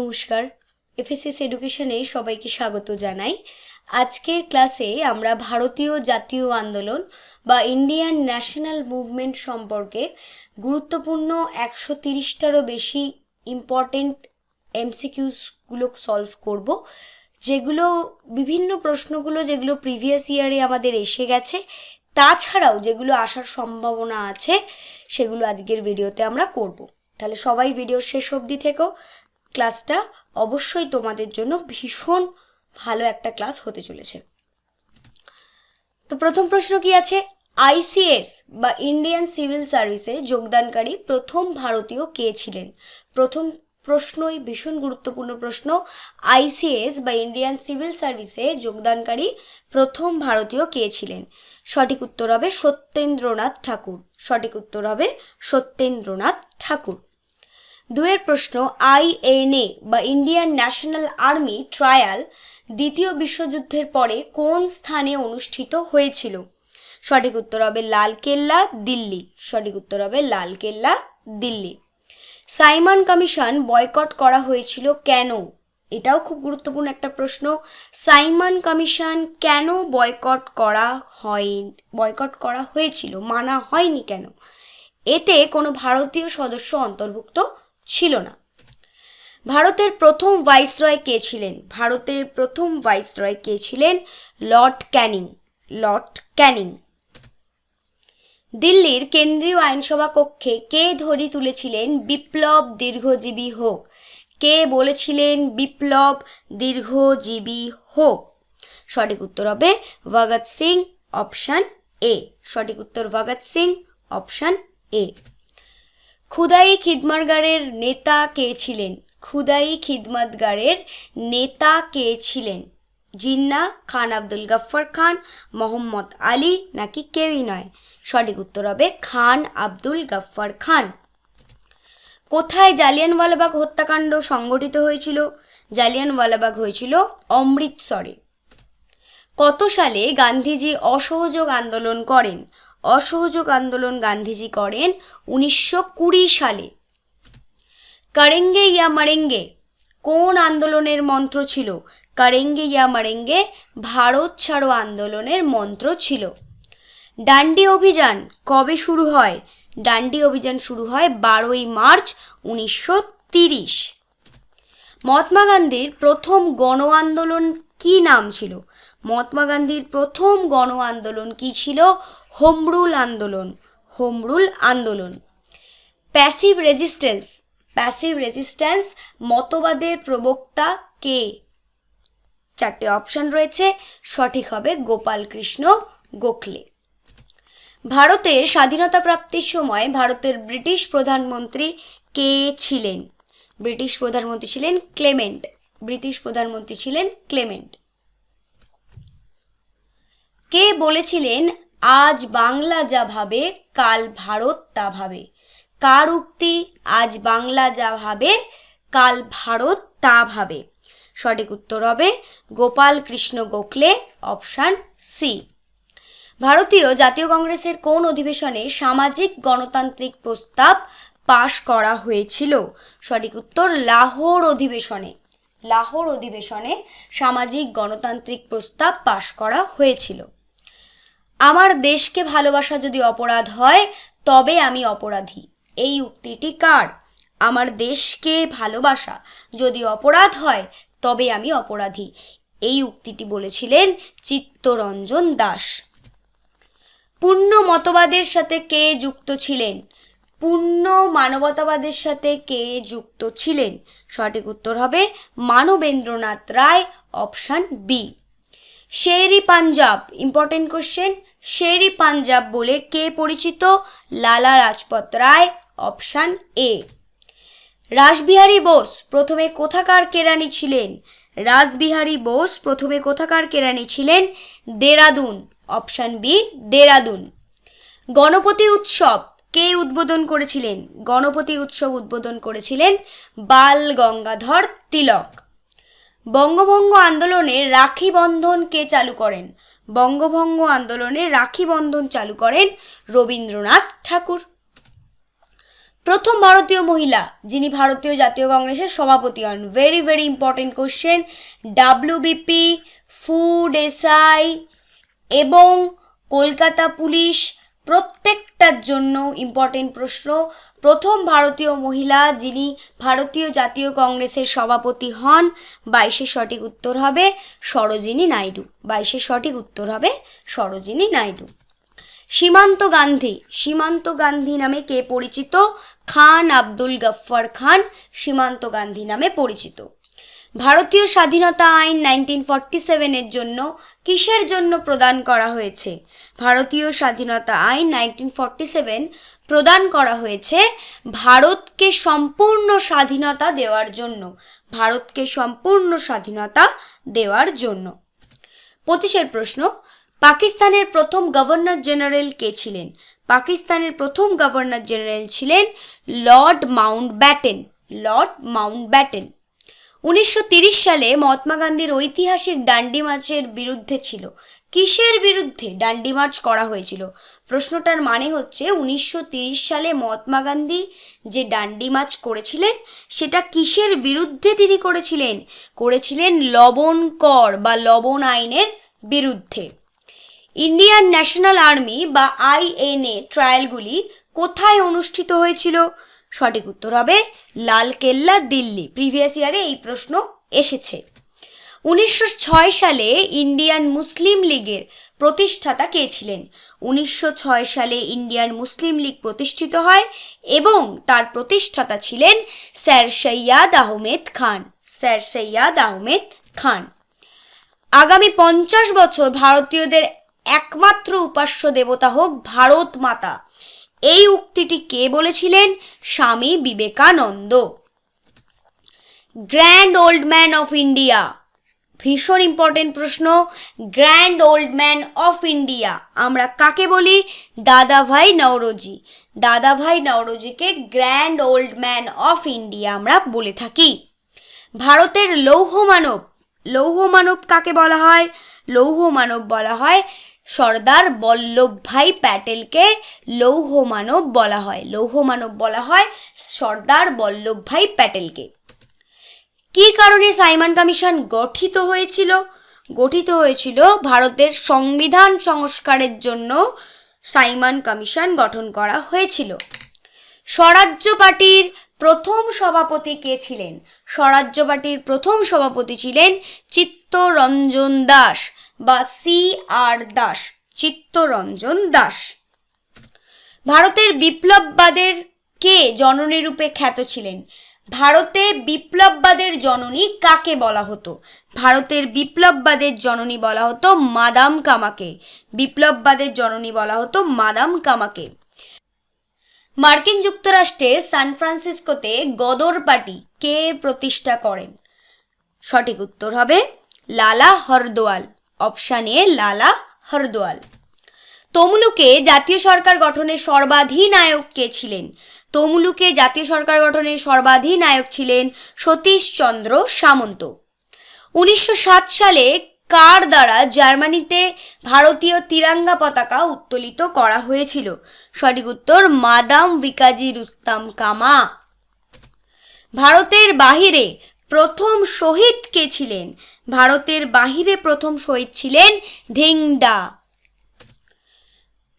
নমস্কার। এফএসএস এডুকেশনে সবাইকে স্বাগত জানাই। আজকের ক্লাসে আমরা ভারতীয় জাতীয় আন্দোলন বা ইন্ডিয়ান ন্যাশনাল মুভমেন্ট সম্পর্কে গুরুত্বপূর্ণ একশো তিরিশটারও বেশি ইম্পর্টেন্ট এমসিকিউসগুলো সলভ করব। যেগুলো, বিভিন্ন প্রশ্নগুলো যেগুলো প্রিভিয়াস ইয়ারে আমাদের এসে গেছে, তাছাড়াও যেগুলো আসার সম্ভাবনা আছে, সেগুলো আজকের ভিডিওতে আমরা করব। তাহলে সবাই ভিডিও শেষ অবধি থেকেও ক্লাসটা অবশ্যই তোমাদের জন্য ভীষণ ভালো একটা ক্লাস হতে চলেছে। তো প্রথম প্রশ্ন কি আছে? আইসিএস বা ইন্ডিয়ান সিভিল সার্ভিসে যোগদানকারী প্রথম ভারতীয় কে ছিলেন? প্রথম প্রশ্নই ভীষণ গুরুত্বপূর্ণ প্রশ্ন। আইসিএস বা ইন্ডিয়ান সিভিল সার্ভিসে যোগদানকারী প্রথম ভারতীয় কে ছিলেন? সঠিক উত্তর হবে সত্যেন্দ্রনাথ ঠাকুর। সঠিক উত্তর হবে সত্যেন্দ্রনাথ ঠাকুর। দুয়ের প্রশ্ন আইএনএ বা ইন্ডিয়ান ন্যাশনাল আর্মি ট্রায়াল দ্বিতীয় বিশ্বযুদ্ধের পরে কোন স্থানে অনুষ্ঠিত হয়েছিল? সঠিক উত্তর হবে লালকেল্লা, দিল্লি। সঠিক উত্তর হবে Lal Qila, Delhi. Simon Commission boycott করা হয়েছিল কেন? এটাও খুব গুরুত্বপূর্ণ একটা প্রশ্ন। সাইমন কমিশন কেন বয়কট করা হয়, বয়কট করা হয়েছিল, মানা হয়নি কেন? এতে কোনো ভারতীয় সদস্য অন্তর্ভুক্ত ছিল না। ভারতের প্রথম ভাইসরয় কে ছিলেন? ভারতের প্রথম ভাইসরয় কে ছিলেন? Lord Canning. Lord Canning. দিল্লির কেন্দ্রীয় আইনসভা কক্ষে কে ধরি তুলেছিলেন? বিপ্লব দীর্ঘজীবী হোক। কে বলেছিলেন বিপ্লব দীর্ঘজীবী হোক? সঠিক উত্তর হবে ভগৎ সিং, অপশান এ। সঠিক উত্তর ভগৎ সিং, অপশান এ। খুদাই খিদমারগারের নেতা কে ছিলেন? খুদাই খিদমতগারের নেতা কে ছিলেন? জিন্না, খান আব্দুল গফ্ফর খান, মোহাম্মদ আলী নাকি কেউই নয়? সঠিক উত্তর হবে খান আব্দুল গফ্ফর খান। কোথায় জালিয়ানওয়ালাবাগ হত্যাকাণ্ড সংগঠিত হয়েছিল? জালিয়ানওয়ালাবাগ হয়েছিল অমৃতসরে। কত সালে গান্ধীজি অসহযোগ আন্দোলন করেন? অসহযোগ আন্দোলন গান্ধীজি করেন উনিশশো কুড়ি সালে। কারেঙ্গে ইয়া মারেঙ্গে, কোন আন্দোলনের মন্ত্র ছিল? কারেঙ্গে ইয়া মারেঙ্গে, ভারত ছাড়ো আন্দোলনের মন্ত্র ছিল। ডান্ডি অভিযান কবে শুরু হয়? ডান্ডি অভিযান শুরু হয় বারোই মার্চ উনিশশো তিরিশ। মহাত্মা গান্ধীর প্রথম গণ আন্দোলন কি নাম ছিল? মহাত্মা গান্ধীর প্রথম গণ আন্দোলন কি ছিল? হোমরুল আন্দোলন হোমরুল আন্দোলন। প্যাসিভ রেজিস্ট্যান্স প্যাসিভ রেজিস্ট্যান্স মতবাদের প্রবক্তা কে? চারটে অপশন রয়েছে, সঠিক হবে গোপাল কৃষ্ণ গোখলে। ভারতের স্বাধীনতা প্রাপ্তির সময় ভারতের ব্রিটিশ প্রধানমন্ত্রী কে ছিলেন? ব্রিটিশ প্রধানমন্ত্রী ছিলেন ক্লেমেন্ট। ব্রিটিশ প্রধানমন্ত্রী ছিলেন ক্লেমেন্ট। কে বলেছিলেন আজ বাংলা যা ভাবে, কাল ভারত তা ভাবে। কার উক্তি? আজ বাংলা যা ভাবে, কাল ভারত তা ভাবে। সঠিক উত্তর হবে গোপাল কৃষ্ণ গোখলে, অপশান সি। ভারতীয় জাতীয় কংগ্রেসের কোন অধিবেশনে সামাজিক গণতান্ত্রিক প্রস্তাব পাশ করা হয়েছিল? সঠিক উত্তর, লাহোর অধিবেশনে। লাহোর অধিবেশনে সামাজিক গণতান্ত্রিক প্রস্তাব পাশ করা হয়েছিল। আমার দেশকে ভালোবাসা যদি অপরাধ হয়, তবে আমি অপরাধী। এই উক্তিটি কার? আমার দেশকে ভালোবাসা যদি অপরাধ হয়, তবে আমি অপরাধী। এই উক্তিটি বলেছিলেন চিত্তরঞ্জন দাস। পূর্ণ মতবাদের সাথে কে যুক্ত ছিলেন? পূর্ণ মানবতাবাদের সাথে কে যুক্ত ছিলেন? সঠিক উত্তর হবে Manabendranath Roy option B Sher-i Punjab important question Sher-i Punjab বলে কে পরিচিত? Lala Lajpat Rai, option A. Rashbehari Bose প্রথমে কোথাকার কেরানি ছিলেন? রাসবিহারী বোস প্রথমে কোথাকার কেরানি ছিলেন? Dehradun, option B, Dehradun. Ganapati উৎসব কে উদ্বোধন করেছিলেন? গণপতি উৎসব উদ্বোধন করেছিলেন বাল গঙ্গাধর তিলক। বঙ্গভঙ্গ আন্দোলনে রাখি বন্ধন কে চালু করেন? বঙ্গভঙ্গ আন্দোলনে রাখি বন্ধন চালু করেন রবীন্দ্রনাথ ঠাকুর। প্রথম ভারতীয় মহিলা, যিনি ভারতীয় জাতীয় কংগ্রেসের সভাপতি হন। Very very important question WBP food SI এবং কলকাতা পুলিশ প্রত্যেকটার জন্য ইম্পর্টেন্ট প্রশ্ন। প্রথম ভারতীয় মহিলা যিনি ভারতীয় জাতীয় কংগ্রেসের সভাপতি হন, বাইশের সঠিক উত্তর হবে সরোজিনী নাইডু। বাইশের সঠিক উত্তর হবে সরোজিনী নাইডু। সীমান্ত গান্ধী। সীমান্ত গান্ধী নামে কে পরিচিত? খান আব্দুল গফ্ফর খান, সীমান্ত গান্ধী নামে পরিচিত। ভারতীয় স্বাধীনতা আইন নাইনটিন ফর্টি সেভেনের জন্য কিসের জন্য প্রদান করা হয়েছে? ভারতীয় স্বাধীনতা আইন নাইনটিন ফর্টি সেভেন প্রদান করা হয়েছে ভারতকে সম্পূর্ণ স্বাধীনতা দেওয়ার জন্য। ভারতকে সম্পূর্ণ স্বাধীনতা দেওয়ার জন্য। পঁচিশের প্রশ্ন, পাকিস্তানের প্রথম গভর্নর জেনারেল কে ছিলেন? পাকিস্তানের প্রথম গভর্নর জেনারেল ছিলেন Lord Mountbatten Lord Mountbatten উনিশশো সালে মহাত্মা গান্ধীর ঐতিহাসিক ডান্ডি মার্চের বিরুদ্ধে ছিল। কিসের বিরুদ্ধে ডান্ডি মার্চ করা হয়েছিল? প্রশ্নটার মানে হচ্ছে উনিশশো সালে মহাত্মা গান্ধী যে ডান্ডি মার্চ করেছিলেন, সেটা কিসের বিরুদ্ধে তিনি করেছিলেন? করেছিলেন লবণ কর বা লবণ আইনের বিরুদ্ধে। ইন্ডিয়ান ন্যাশনাল আর্মি বা আইএনএ ট্রায়ালগুলি কোথায় অনুষ্ঠিত হয়েছিল? সঠিক উত্তর হবে লালকেল্লা, দিল্লি। প্রিভিয়াস ইয়ারে এই প্রশ্ন এসেছে। উনিশশো ছয় সালে ইন্ডিয়ান মুসলিম লীগের প্রতিষ্ঠাতা কে ছিলেন? উনিশশো ছয় সালে ইন্ডিয়ান মুসলিম লীগ প্রতিষ্ঠিত হয় এবং তার প্রতিষ্ঠাতা ছিলেন স্যার সৈয়াদ আহমেদ খান। স্যার সৈয়াদ আহমেদ খান। আগামী পঞ্চাশ বছর ভারতীয়দের একমাত্র উপাস্য দেবতা হোক ভারত মাতা। এই উক্তিটি কে বলেছিলেন? Swami Vivekananda. Grand old man of India. ভীষণ ইম্পর্টেন্ট প্রশ্ন। Grand old man of India. আমরা কাকে বলি? Dadabhai Naoroji. Dadabhai নওরোজিকে grand old man of India আমরা বলে থাকি। ভারতের লৌহ মানব। লৌহ মানব কাকে বলা হয়? লৌহ মানব বলা হয় সর্দার বল্লভভাই প্যাটেলকে লৌহ মানব বলা হয়। লৌহ মানব বলা হয় সর্দার বল্লভভাই প্যাটেলকে। কী কারণে সাইমন কমিশন গঠিত হয়েছিল? গঠিত হয়েছিল ভারতের সংবিধান সংস্কারের জন্য সাইমন কমিশন গঠন করা হয়েছিল। স্বরাজ্য পার্টির প্রথম সভাপতি কে ছিলেন? স্বরাজ্য পার্টির প্রথম সভাপতি ছিলেন চিত্তরঞ্জন দাস। বা সি আর দাস, চিত্তরঞ্জন দাস। ভারতের বিপ্লববাদের কে জননী রূপে খ্যাত ছিলেন? ভারতে বিপ্লববাদের জননী কাকে বলা হতো? ভারতের বিপ্লববাদের জননী বলা হতো মাদাম কামাকে। বিপ্লববাদের জননী বলা হতো মাদাম কামাকে। মার্কিন যুক্তরাষ্ট্রের সান ফ্রান্সিসকোতে গদর পার্টি কে প্রতিষ্ঠা করেন? সঠিক উত্তর হবে লালা হরদোয়াল। অপশান এ লালা হরদোয়াল। তমলুকে জাতীয় সরকার গঠনের সর্বাধিনায়ক কে ছিলেন। তমলুকে জাতীয় সরকার গঠনের সর্বাধিনায়ক ছিলেন সতীশচন্দ্র সামন্ত। উনিশশো সাত সালে কার দ্বারা জার্মানিতে ভারতীয় তিরাঙ্গা পতাকা উত্তোলিত করা হয়েছিল? সঠিক উত্তর, মাদাম বিকাজি রুস্তাম কামা। ভারতের বাহিরে প্রথম শহীদ কে ছিলেন? ভারতের বাহিরে প্রথম শহীদ ছিলেন ধিংডা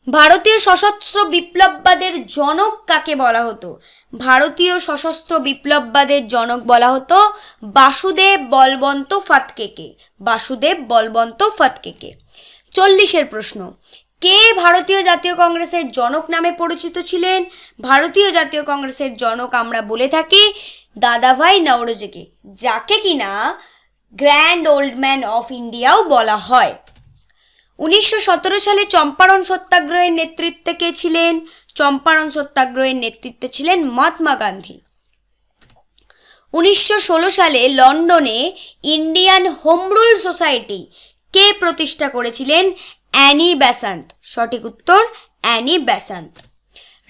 ভারতীয় সশস্ত্র বিপ্লববাদের জনক কাকে বলা হতো? ভারতীয় সশস্ত্র বিপ্লববাদের জনক বলা হতো বাসুদেব বলবন্ত ফাতকেকে। বাসুদেব বলবন্ত ফাতকেকে। চল্লিশের প্রশ্ন, কে ভারতীয় জাতীয় কংগ্রেসের জনক নামে পরিচিত ছিলেন? ভারতীয় জাতীয় কংগ্রেসের জনক আমরা বলে থাকি দাদাভাই নওরোজিকে, যাকে কিনা গ্র্যান্ড ওল্ড ম্যান অফ ইন্ডিয়াও বলা হয়। উনিশশো সতেরো সালে চম্পারণ সত্যাগ্রহের নেতৃত্বে কে ছিলেন? চম্পারণ সত্যাগ্রহের নেতৃত্বে ছিলেন মহাত্মা গান্ধী। উনিশশো ষোলো সালে লন্ডনে ইন্ডিয়ান হোমরুল সোসাইটি কে প্রতিষ্ঠা করেছিলেন? Annie Besant. সঠিক উত্তর, অ্যানি ব্যাসান্ত।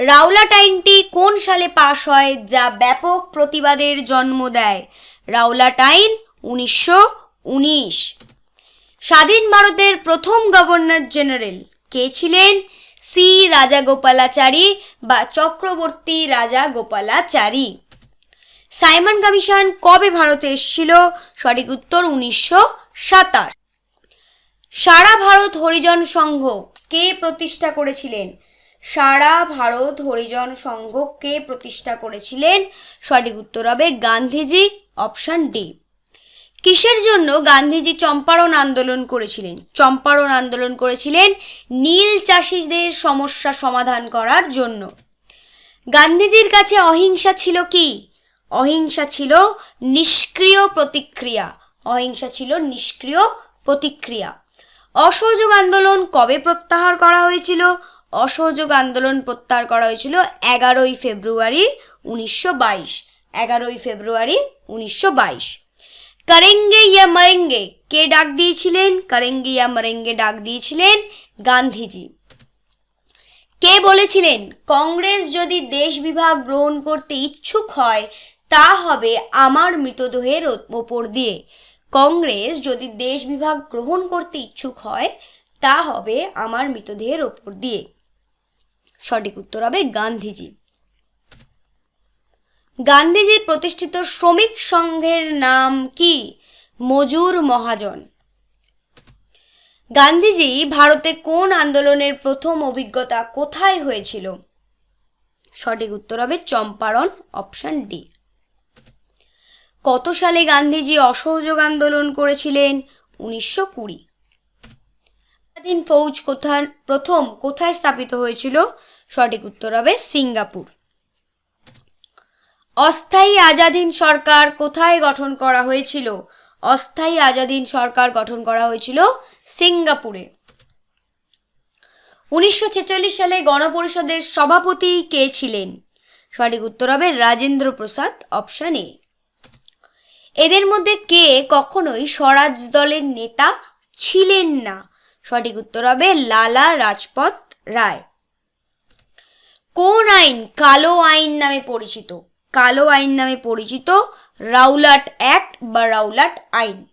রাওলাট আইনটি কোন সালে পাশ হয় যা ব্যাপক প্রতিবাদের জন্ম দেয়? রাওলাট আইন উনিশশো উনিশ। স্বাধীন ভারতের প্রথম গভর্নর জেনারেল কে ছিলেন? সি রাজা গোপালাচারী বা চক্রবর্তী রাজা গোপালাচারী সাইমন কমিশন কবে ভারতে এসেছিল? সঠিক উত্তর উনিশশো সাতাশ। সারা ভারত হরিজন সংঘ কে প্রতিষ্ঠা করেছিলেন? সারা ভারত হরিজন সংঘকে প্রতিষ্ঠা করেছিলেন সঠিক উত্তর হবে গান্ধীজি, অপশন ডি। কিসের জন্য গান্ধীজি চম্পারণ আন্দোলন করেছিলেন? চম্পারণ আন্দোলন করেছিলেন নীল চাষিদের সমস্যা সমাধান করার জন্য। গান্ধীজির কাছে অহিংসা ছিল কি? অহিংসা ছিল নিষ্ক্রিয় প্রতিক্রিয়া। অহিংসা ছিল নিষ্ক্রিয় প্রতিক্রিয়া। অসহযোগ আন্দোলন কবে প্রত্যাহার করা হয়েছিল? অসহযোগ আন্দোলন প্রত্যাহার করা হয়েছিল এগারোই ফেব্রুয়ারি উনিশশো বাইশ। এগারোই ফেব্রুয়ারি উনিশশো বাইশ। করেঙ্গে ইয়া মরেঙ্গে, কে ডাক দিয়েছিলেন? করেঙ্গে ইয়া মরেঙ্গে ডাক দিয়েছিলেন গান্ধীজি। কে বলেছিলেন, কংগ্রেস যদি দেশ বিভাগ গ্রহণ করতে ইচ্ছুক হয়, তা হবে আমার মৃতদেহের ওপর দিয়ে। কংগ্রেস যদি দেশ বিভাগ গ্রহণ করতে ইচ্ছুক হয়, তা হবে আমার মৃতদেহের ওপর দিয়ে। সঠিক উত্তর হবে গান্ধীজি। গান্ধীজির প্রতিষ্ঠিত শ্রমিক সংঘের নাম কি? মজুর মহাজন। গান্ধীজি ভারতে কোন আন্দোলনের প্রথম অভিজ্ঞতা কোথায় হয়েছিল? সঠিক উত্তর হবে চম্পারণ, অপশন ডি। কত সালে গান্ধীজি অসহযোগ আন্দোলন করেছিলেন? উনিশশো কুড়ি। ফৌজ কোথায়, প্রথম কোথায় স্থাপিত হয়েছিল? সঠিক উত্তর হবে সিঙ্গাপুর। অস্থায়ী আজাদিন সরকার কোথায় গঠন করা হয়েছিল? অস্থায়ী আজাদিন সরকার গঠন করা হয়েছিল সিঙ্গাপুরে। উনিশশো ছেচল্লিশ সালে গণপরিষদের সভাপতি কে ছিলেন? সঠিক উত্তর হবে রাজেন্দ্র প্রসাদ, অপশন এ। এদের মধ্যে কে কখনোই স্বরাজ দলের নেতা ছিলেন না? সঠিক উত্তর হবে লালা রাজপথ রায়। কোন আইন? কালো আইন নামে পরিচিত। কালো আইন নামে পরিচিত রাউলাট অ্যাক্ট বা রাউলাট আইন।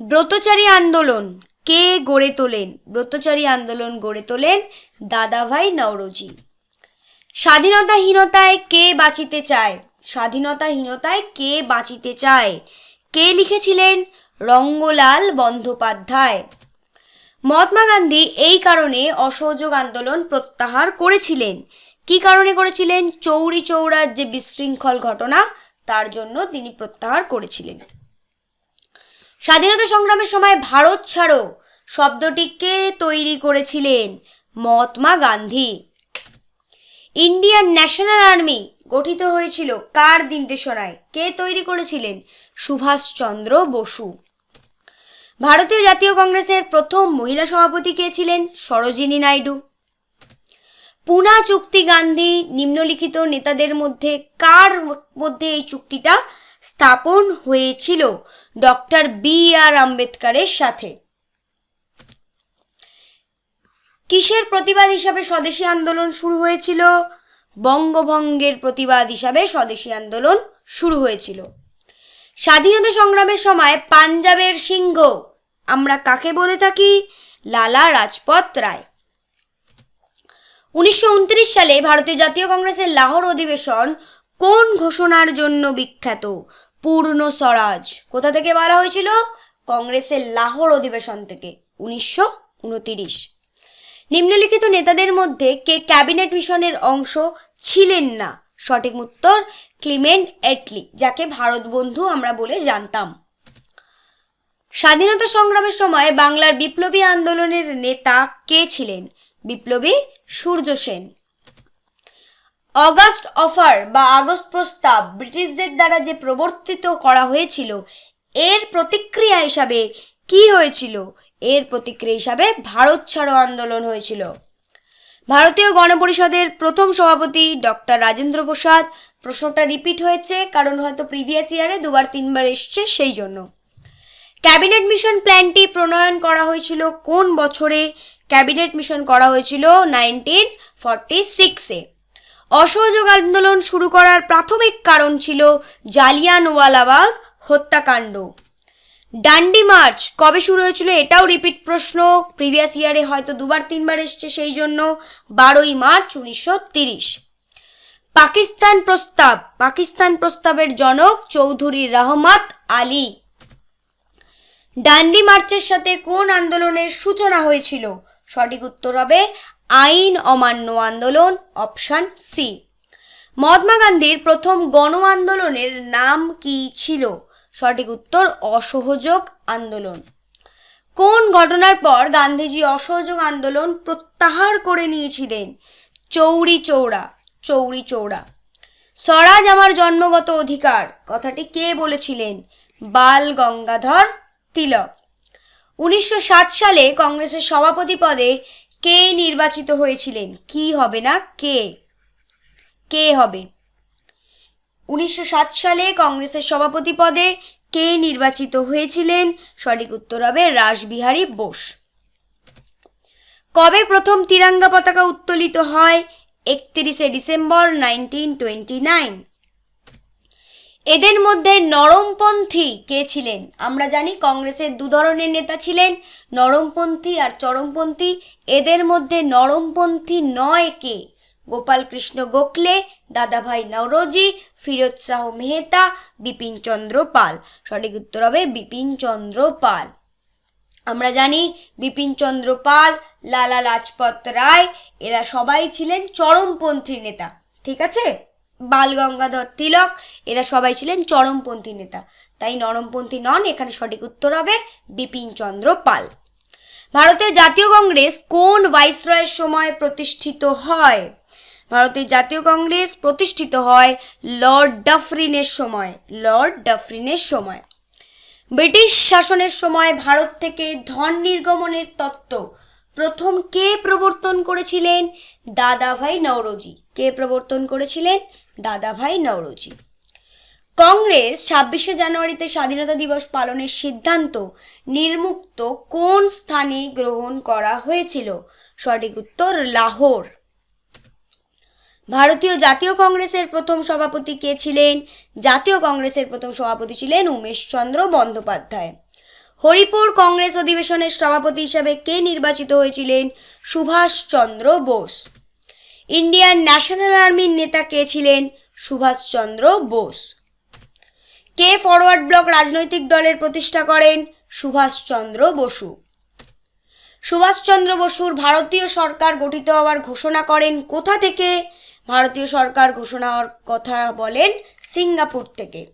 ব্রতচারী আন্দোলন কে গড়ে তোলেন? ব্রতচারী আন্দোলন গড়ে তোলেন দাদাভাই নওরোজি। স্বাধীনতাহীনতায় কে বাঁচিতে চায়? স্বাধীনতাহীনতায় কে বাঁচিতে চায়? কে লিখেছিলেন রঙ্গলাল বন্দ্যোপাধ্যায়? মহাত্মা গান্ধী এই কারণে অসহযোগ আন্দোলন প্রত্যাহার করেছিলেন। কি কারণে করেছিলেন? চৌরি চৌরার যে বিশৃঙ্খল ঘটনা, তার জন্য তিনি প্রত্যাহার করেছিলেন। স্বাধীনতা সংগ্রামের সময় ভারত ছাড়ো শব্দটিকে তৈরি করেছিলেন Mahatma Gandhi. Indian National Army গঠিত হয়েছিল কার নির্দেশনায়? কে তৈরি করেছিলেন? সুভাষচন্দ্র বসু। ভারতীয় জাতীয় কংগ্রেসের প্রথম মহিলা সভাপতি কে ছিলেন সরোজিনী নাইডু। পুনা চুক্তি গান্ধী নিম্নলিখিত নেতাদের মধ্যে কার মধ্যে এই চুক্তিটা স্থাপন হয়েছিল? ডক্টর বি আর আম্বেদকারের সাথে। কিসের প্রতিবাদ হিসাবে স্বদেশী আন্দোলন শুরু হয়েছিল? বঙ্গভঙ্গের প্রতিবাদ হিসাবে স্বদেশী আন্দোলন শুরু হয়েছিল। স্বাধীনতা সংগ্রামের সময় পাঞ্জাবের সিংহ। আমরা কাকে বলে থাকি? লালা রাজপথ রায়। উনিশশো উনত্রিশ সালে ভারতীয় জাতীয় কংগ্রেসের লাহোর অধিবেশন কোন ঘোষণার জন্য বিখ্যাত? পূর্ণ স্বরাজ। কোথা থেকে বলা হয়েছিল? কংগ্রেসের লাহোর অধিবেশন থেকে, উনিশশো নিম্নলিখিত নেতাদের মধ্যে কে ক্যাবিনেট মিশনের অংশ ছিলেন না? সঠিক উত্তর ক্লিমেন্ট এটলি, যাকে ভারত বন্ধু আমরা বলে জানতাম। স্বাধীনতা সংগ্রামের সময় বাংলার বিপ্লবী আন্দোলনের নেতা কে ছিলেন? বিপ্লবী সূর্য সেন। অগাস্ট অফার বা আগস্ট প্রস্তাব ব্রিটিশদের দ্বারা যে প্রবর্তিত করা হয়েছিল, এর প্রতিক্রিয়া হিসাবে কি হয়েছিল? এর প্রতিক্রিয়া হিসাবে ভারত ছাড়ো আন্দোলন হয়েছিল। ভারতীয় গণপরিষদের প্রথম সভাপতি ডক্টর রাজেন্দ্র প্রসাদ প্রশ্নটা রিপিট হয়েছে, কারণ হয়তো প্রিভিয়াস ইয়ারে দুবার তিনবার এসছে, সেই জন্য। ক্যাবিনেট মিশন প্ল্যানটি প্রণয়ন করা হয়েছিল কোন বছরে? ক্যাবিনেট মিশন করা হয়েছিল নাইনটিন ফর্টি সিক্সে অসহযোগ আন্দোলন শুরু করার প্রাথমিক কারণ ছিল জালিয়ানওয়ালাবাগ হত্যাকাণ্ড। ডান্ডি মার্চ, কবে শুরু হয়েছিল এটাও রিপিট প্রশ্ন প্রিভিয়াস ইয়ারে হয়তো দুবার তিনবার এসছে, সেই জন্য বারোই মার্চ উনিশশো তিরিশ। পাকিস্তান প্রস্তাব। পাকিস্তান প্রস্তাবের জনক চৌধুরী রহমত আলী। ডান্ডি মার্চের সাথে কোন আন্দোলনের সূচনা হয়েছিল? সঠিক উত্তর হবে আইন অমান্য আন্দোলন, অপশান সি। মহাত্মা গান্ধীর প্রথম গণ আন্দোলনের নাম কি ছিল? সঠিক উত্তর, অসহযোগ আন্দোলন। কোন ঘটনার পর গান্ধীজি অসহযোগ আন্দোলন প্রত্যাহার করে নিয়েছিলেন? চৌরি চৌড়া। চৌরি চৌড়া। স্বরাজ আমার জন্মগত অধিকার। কথাটি কে বলেছিলেন? বাল গঙ্গাধর তিলক। উনিশশো সাত সালে কংগ্রেসের সভাপতি পদে কে নির্বাচিত হয়েছিলেন? কি হবে না? কে? কে হবে? উনিশশো সাত সালে কংগ্রেসের সভাপতি পদে কে নির্বাচিত হয়েছিলেন? সঠিক উত্তর হবে রাসবিহারী বোস। কবে প্রথম তিরঙ্গা পতাকা উত্তোলিত হয়? একত্রিশে ডিসেম্বর নাইনটিন টোয়েন্টি নাইন। এদের মধ্যে নরমপন্থী কে ছিলেন? আমরা জানি কংগ্রেসের দু ধরনের নেতা ছিলেন, নরমপন্থী আর চরমপন্থী। এদের মধ্যে নরমপন্থী নয় কে? গোপাল কৃষ্ণ গোখলে, দাদাভাই নওরোজি, ফিরোজ শাহ মেহতা, বিপিন চন্দ্র পাল। সঠিক উত্তর হবে বিপিন চন্দ্র পাল। আমরা জানি বিপিন চন্দ্র পাল, লালা লাজপত রায়, এরা সবাই ছিলেন চরমপন্থী নেতা, ঠিক আছে? বাল গঙ্গাধর তিলক, এরা সবাই ছিলেন চরমপন্থী নেতা, তাই নরমপন্থী নন, এখানে সঠিক উত্তর হবে বিপিন চন্দ্র পাল। ভারতের জাতীয় কংগ্রেস কোন ভাইসরয়ের সময় প্রতিষ্ঠিত হয়? ভারতের জাতীয় কংগ্রেস প্রতিষ্ঠিত হয় লর্ড ডাফরিনের সময়, লর্ড ডাফরিনের সময়। ব্রিটিশ শাসনের সময় ভারত থেকে ধন নির্গমনের তত্ত্ব। প্রথম কে প্রবর্তন করেছিলেন? দাদাভাই নওরোজি। কে প্রবর্তন করেছিলেন? দাদাভাই নওরোজি। কংগ্রেস ছাব্বিশে জানুয়ারিতে স্বাধীনতা দিবস পালনের সিদ্ধান্ত নির্মুক্ত কোন স্থানে গ্রহণ করা হয়েছিল? সঠিক উত্তর, লাহোর। ভারতীয় জাতীয় কংগ্রেসের প্রথম সভাপতি কে ছিলেন? জাতীয় কংগ্রেসের প্রথম সভাপতি ছিলেন উমেশচন্দ্র বন্দ্যোপাধ্যায়। হরিপুর কংগ্রেস অধিবেশনের সভাপতি হিসাবে কে নির্বাচিত হয়েছিলেন? সুভাষচন্দ্র বোস। ইন্ডিয়ান ন্যাশনাল আর্মির নেতা কে ছিলেন? সুভাষচন্দ্র বোস। কে ফরওয়ার্ড ব্লক রাজনৈতিক দলের প্রতিষ্ঠা করেন? সুভাষচন্দ্র বসু। সুভাষচন্দ্র বসুর ভারতীয় সরকার গঠিত হওয়ার ঘোষণা করেন কোথা থেকে? ভারতীয় সরকার ঘোষণা হওয়ার কথা বলেন সিঙ্গাপুর থেকে।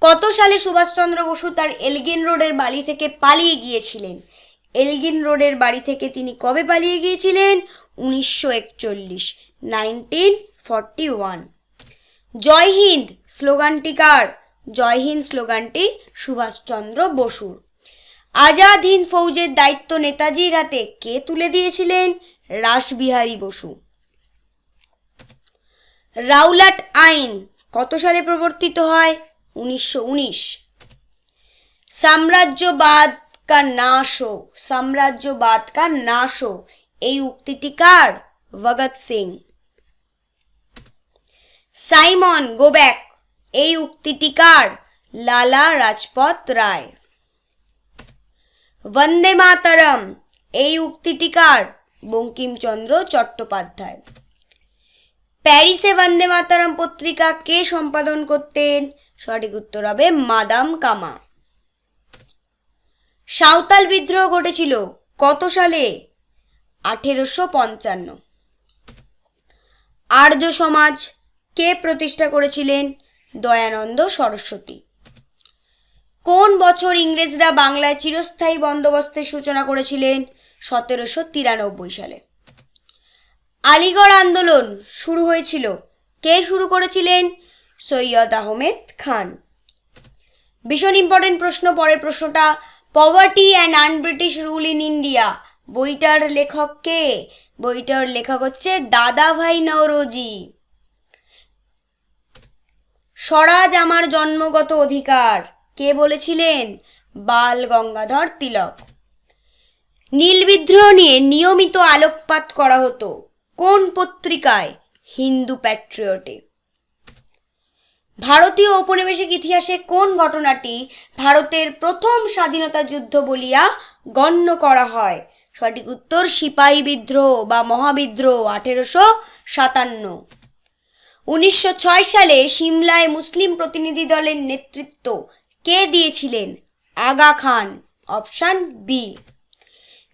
কত সালে সুভাষচন্দ্র বসু তার এলগিন রোডের বাড়ি থেকে পালিয়ে গিয়েছিলেন? এলগিন রোডের বাড়ি থেকে তিনি কবে পালিয়ে গিয়েছিলেন? উনিশশো একচল্লিশ, nineteen forty one. Jai Hind স্লোগানটি কার? জয় হিন্দ স্লোগানটি সুভাষচন্দ্র বসুর। আজাদ হিন্দ ফৌজের দায়িত্ব নেতাজির হাতে কে তুলে দিয়েছিলেন? রাসবিহারী বসু। রাউলাট আইন কত সালে প্রবর্তিত হয়? উনিশশো উনিশ। সাম্রাজ্যবাদ কা নাশ সাম্রাজ্যবাদ কা নাশ এই উক্তিটি কার? Bhagat Singh. Simon go back এই উক্তিটি কার? লালা রাজপথ রায়। বন্দে মাতারম। এই উক্তিটি কার? বঙ্কিমচন্দ্র চট্টোপাধ্যায়। প্যারিসে বন্দে মাতারাম পত্রিকা কে সম্পাদন করতেন? সঠিক উত্তর হবে মাদাম কামা সাঁওতাল বিদ্রোহ ঘটেছিল কত সালে? আঠেরোশো পঞ্চান্ন। আর্য সমাজ কে প্রতিষ্ঠা করেছিলেন? দয়ানন্দ সরস্বতী। কোন বছর ইংরেজরা বাংলায় চিরস্থায়ী বন্দোবস্তের সূচনা করেছিলেন? সতেরোশো তিরানব্বই সালে। আলিগড় আন্দোলন শুরু হয়েছিল। কে শুরু করেছিলেন? সৈয়দ আহমেদ খান। ভীষণ ইম্পর্টেন্ট প্রশ্ন, পরের প্রশ্নটা poverty and un-British rule in India বইটার লেখক কে? বইটার লেখক হচ্ছে দাদাভাই নওরোজি। স্বরাজ আমার জন্মগত অধিকার। কে বলেছিলেন? বাল গঙ্গাধর তিলক। নীল বিদ্রোহ নিয়ে নিয়মিত আলোকপাত করা হতো। কোন পত্রিকায় হিন্দু প্যাট্রিয়টে? ভারতীয় ঔপনিবেশিক ইতিহাসে কোন ঘটনাটি ভারতের প্রথম স্বাধীনতা যুদ্ধ বলিয়া গণ্য করা হয়? সঠিক উত্তর, সিপাহী বিদ্রোহ বা মহাবিদ্রোহ, আঠেরোশো সাতান্ন। উনিশশো ছয় সালে সিমলায় মুসলিম প্রতিনিধি দলের নেতৃত্ব কে দিয়েছিলেন? Aga Khan, option B.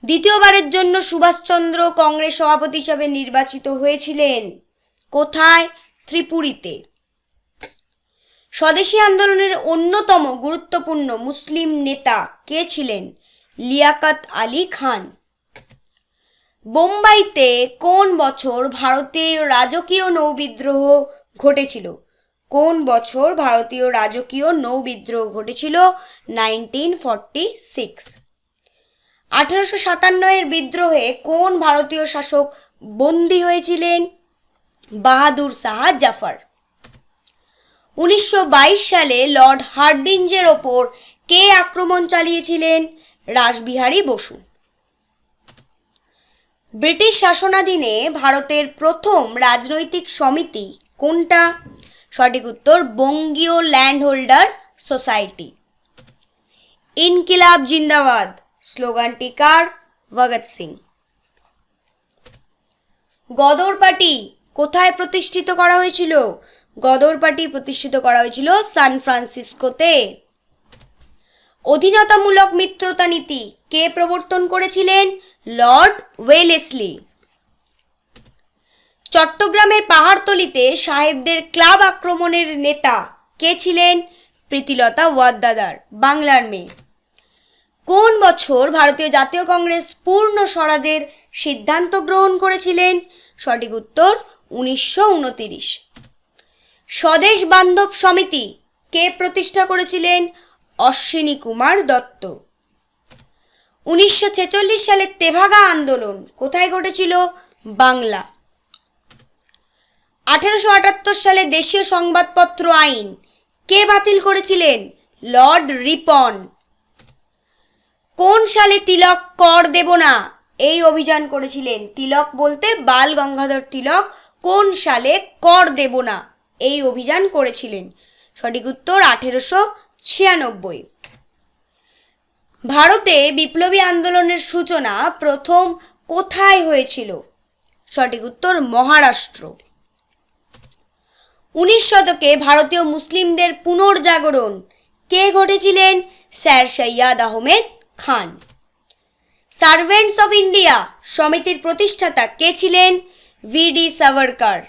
দ্বিতীয়বারের জন্য সুভাষচন্দ্র কংগ্রেস সভাপতি হিসাবে নির্বাচিত হয়েছিলেন। কোথায়? ত্রিপুরীতে। স্বদেশী আন্দোলনের অন্যতম গুরুত্বপূর্ণ মুসলিম নেতা কে ছিলেন? লিয়াকাত আলী খান। বোম্বাইতে কোন বছর ভারতীয় রাজকীয় নৌবিদ্রোহ ঘটেছিল? কোন বছর ভারতীয় রাজকীয় নৌবিদ্রোহ ঘটেছিল? Nineteen forty six. আঠারোশো সাতান্ন এর বিদ্রোহে কোন ভারতীয় শাসক বন্দী হয়েছিলেন? বাহাদুর শাহ জাফর। উনিশশো বাইশ সালে লর্ড হার্ডিঞ্জের ওপর কে আক্রমণ চালিয়েছিলেন? রাসবিহারী বসু। ব্রিটিশ শাসনাধীনে ভারতের প্রথম রাজনৈতিক সমিতি কোনটা? সঠিক উত্তর, বঙ্গীয় ল্যান্ড হোল্ডার সোসাইটি। ইনকিলাব জিন্দাবাদ। স্লোগানটি কার ভগৎ সিং। গদর পার্টি কোথায় প্রতিষ্ঠিত করা হয়েছিল? গদর পার্টি প্রতিষ্ঠিত করা হয়েছিল সান ফ্রান্সিসকোতে। অধীনতামূলক মিত্রতা নীতি কে প্রবর্তন করেছিলেন? Lord Wellesley. চট্টগ্রামের পাহাড়তলিতে সাহেবদের ক্লাব আক্রমণের নেতা কে ছিলেন? প্রীতিলতা ওয়াদ্দাদার, বাংলার মেয়ে। কোন বছর ভারতীয় জাতীয় কংগ্রেস পূর্ণ স্বরাজের সিদ্ধান্ত গ্রহণ করেছিলেন? সঠিক উত্তর উনিশশো স্বদেশ বান্ধব সমিতি কে প্রতিষ্ঠা করেছিলেন? অশ্বিনী কুমার দত্ত। উনিশশো ছেচল্লিশ সালে তেভাগা আন্দোলন কোথায় ঘটেছিল? বাংলা। আঠারোশো আটাত্তর সালে দেশীয় সংবাদপত্র আইন কে বাতিল করেছিলেন? Lord Ripon. কোন সালে তিলক কর দেব না? এই অভিযান করেছিলেন। তিলক বলতে বাল গঙ্গাধর তিলক কোন সালে কর দেব না? এই অভিযান করেছিলেন। সঠিক উত্তর আঠেরোশো ছিয়ানব্বই। ভারতে বিপ্লবী আন্দোলনের সূচনা প্রথম কোথায় হয়েছিল? সঠিক উত্তর মহারাষ্ট্র। উনিশ শতকে ভারতীয় মুসলিমদের পুনর্জাগরণ কে ঘটেছিলেন? Sir Syed Ahmed Khan. Servants of India সমিতির প্রতিষ্ঠাতা কে ছিলেন? V D Savarkar.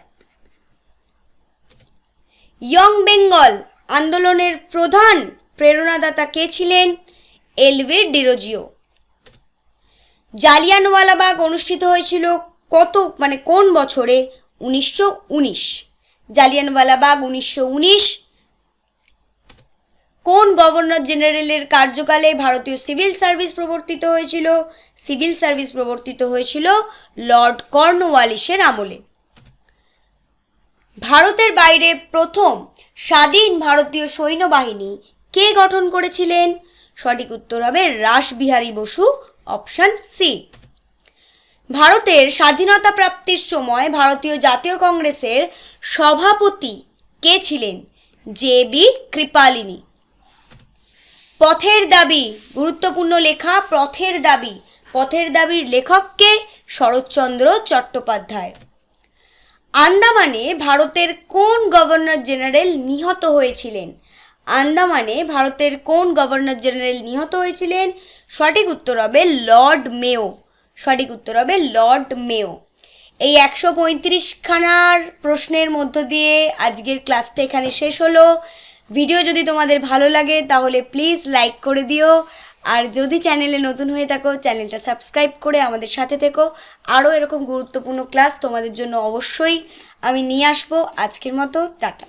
Young Bengal আন্দোলনের প্রধান প্রেরণাদাতা কে ছিলেন? এলভি ডিরোজিও। জালিয়ানওয়ালাবাগ অনুষ্ঠিত হয়েছিল কত মানে কোন বছরে? উনিশশো উনিশ। জালিয়ানওয়ালাবাগ উনিশশো উনিশ কোন গভর্নর জেনারেলের কার্যকালে ভারতীয় সিভিল সার্ভিস প্রবর্তিত হয়েছিল? সিভিল সার্ভিস প্রবর্তিত হয়েছিল লর্ড কর্নওয়ালিসের আমলে। ভারতের বাইরে প্রথম স্বাধীন ভারতীয় সৈন্যবাহিনী কে গঠন করেছিলেন? সঠিক উত্তর হবে রাসবিহারী বসু, অপশন সি। ভারতের স্বাধীনতা প্রাপ্তির সময় ভারতীয় জাতীয় কংগ্রেসের সভাপতি কে ছিলেন? J B Kripalani. পথের দাবি, গুরুত্বপূর্ণ লেখা পথের দাবি। পথের দাবির লেখককে শরৎচন্দ্র চট্টোপাধ্যায়। আন্দামানে ভারতের কোন গভর্নর জেনারেল নিহত হয়েছিলেন? আন্দামানে ভারতের কোন গভর্নর জেনারেল নিহত হয়েছিলেন? সঠিক উত্তর হবে লর্ড মেও সঠিক উত্তর হবে লর্ড মেও এই একশো পঁয়ত্রিশখানার প্রশ্নের মধ্য দিয়ে আজকের ক্লাসটা এখানে শেষ হলো। ভিডিও যদি তোমাদের ভালো লাগে, তাহলে প্লিজ লাইক করে দিও। আর যদি চ্যানেলে নতুন হয়ে থাকো চ্যানেলটা সাবস্ক্রাইব করে আমাদের সাথে থেকো। আরও এরকম গুরুত্বপূর্ণ ক্লাস তোমাদের জন্য অবশ্যই আমি নিয়ে আসব। আজকের মতো, টাটা।